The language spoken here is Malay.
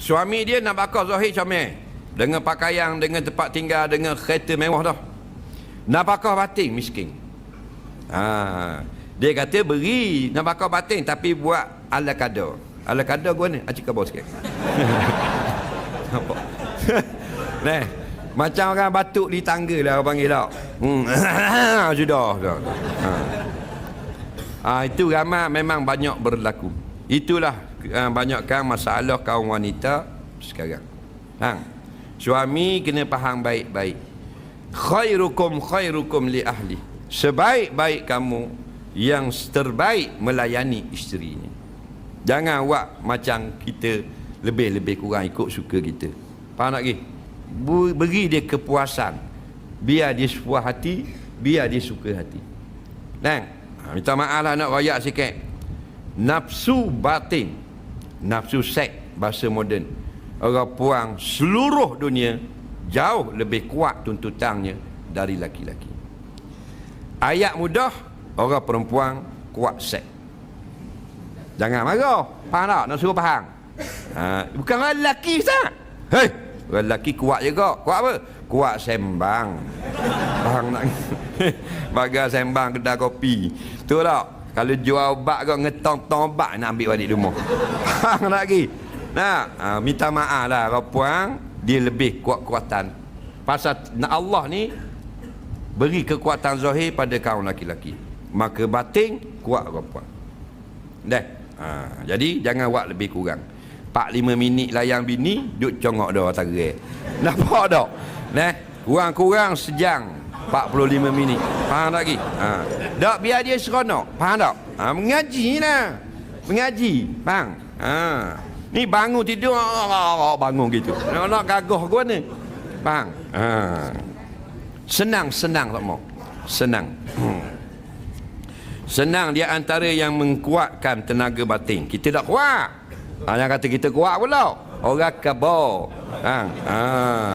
Suami dia nak bakar Zahir comel. Dengan pakaian, dengan tempat tinggal, dengan kereta mewah dah. Nak bakar batin miskin. Ha. Dia kata beri nak bakar batin tapi buat ala kadar. Ala kadar gua ni, acik kabur sikit. Nah, macam orang batuk di tangga lah orang panggil tak. Hmm. Sudah. Sudah. Ha. ha. itu ramai memang banyak berlaku. Itulah uh, banyakkan masalah kaum wanita sekarang. Ha. Suami kena faham baik-baik. Khairukum khairukum li ahli. Sebaik-baik kamu yang terbaik melayani isterinya. Jangan buat macam kita lebih-lebih kurang ikut suka kita. Faham tak lagi? Beri dia kepuasan. Biar dia sepuas hati, biar dia suka hati. Dan ha, minta maaf lah nak royak sikit. Nafsu batin, nafsu seks bahasa moden. Orang puang seluruh dunia jauh lebih kuat tuntutannya dari laki-laki. Ayat mudah, orang perempuan kuat seks. Jangan marah. Faham tak? Nak suruh faham. Ha, bukan orang lelaki sah. Hei, orang lelaki kuat juga. Kuat apa? Kuat sembang. Faham tak? Bagai sembang kedai kopi. Tu tak? Kalau jual obat kau ngetong-tong obat nak ambil balik rumah. Tak lagi? Nah, ha, minta maaf lah kau puang dia lebih kuat-kuatan. Pasal Allah ni beri kekuatan zahir pada kaum laki-laki. Maka batin kuat kau puang. Dah. Ha, jadi jangan buat lebih kurang. 4-5 minit layan bini duk congok dah tarik. Nampak tak? Nah, kurang-kurang sejam 45 minit. Faham tak lagi? Ha. Tak biar dia seronok. Faham tak? Ha, mengaji lah. Mengaji. Faham? Ha. Ni bangun tidur bangun gitu. Nak nak gagah gua ni. Faham? Ha. Senang senang tak mau. Senang. Hmm. Senang dia antara yang mengkuatkan tenaga batin. Kita tak kuat. Ha, yang kata kita kuat pula. Orang kabur. Ha. ha.